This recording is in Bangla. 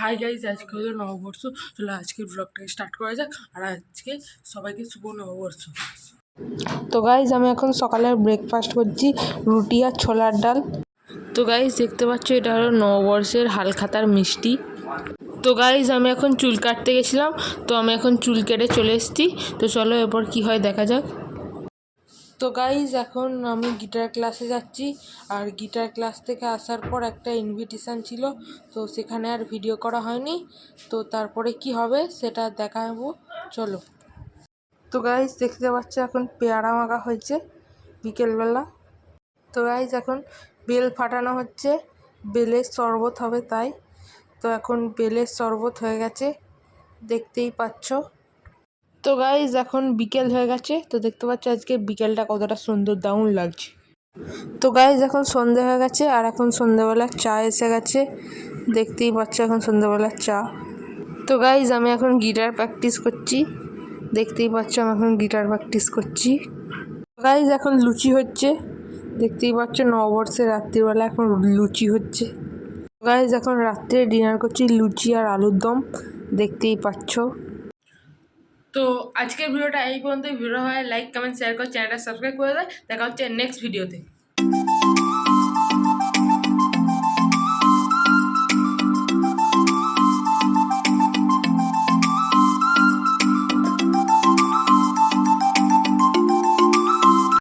হাই গাইজ আজকে হলো নববর্ষ। চলো আজকে ব্লগটাকে স্টার্ট করা যাক। আর আজকে সবাইকে শুভ নববর্ষ। তো গাইজ আমি এখন সকালে ব্রেকফাস্ট করছি রুটি আর ছোলার ডাল। তো গাইজ দেখতে পাচ্ছ এটা হলো নববর্ষের হালখাতার মিষ্টি। তো গাইজ আমি এখন চুল কাটতে গেছিলাম। তো আমি এখন চুল কেটে চলে এসেছি। তো চলো এরপর কি হয় দেখা যাক। তো গাইজ এখন আমি গিটার ক্লাসে যাচ্ছি। আর গিটার ক্লাস থেকে আসার পর একটা ইনভিটেশান ছিল, তো সেখানে আর ভিডিও করা হয়নি। তো তারপরে কি হবে সেটা দেখাবো। চলো। তো গাইজ দেখতে পাচ্ছ এখন পেয়ারা মাখা হয়েছে বিকেলবেলা। তো গাইজ এখন বেল ফাটানো হচ্ছে। বেলের শরবত হবে তাই। তো এখন বেলের শরবত হয়ে গেছে। দেখতেই পাচ্ছ। তো গাইজ এখন বিকেল হয়ে গেছে। তো দেখতে পাচ্ছ আজকে বিকেলটা কতটা সুন্দর দারুণ লাগছে। তো গাইজ এখন সন্ধে হয়ে গেছে আর এখন সন্ধেবেলা চা এসে গেছে। দেখতেই পাচ্ছ এখন সন্ধেবেলার চা। তো গাইজ আমি এখন গিটার প্র্যাকটিস করছি। দেখতেই পাচ্ছ আমি এখন গিটার প্র্যাকটিস করছি। গাইজ এখন লুচি হচ্ছে। দেখতেই পাচ্ছ নববর্ষে রাত্রিবেলা এখন লুচি হচ্ছে। গাইজ এখন রাত্রে ডিনার করছি লুচি আর আলুর দম। দেখতেই পাচ্ছ। তো আজকের ভিডিওটা এই পর্যন্ত ভিডিও হয় লাইক কমেন্ট শেয়ার করে চ্যানেলটা সাবস্ক্রাইব করে দেয় দেখা হচ্ছে নেক্সট ভিডিওতে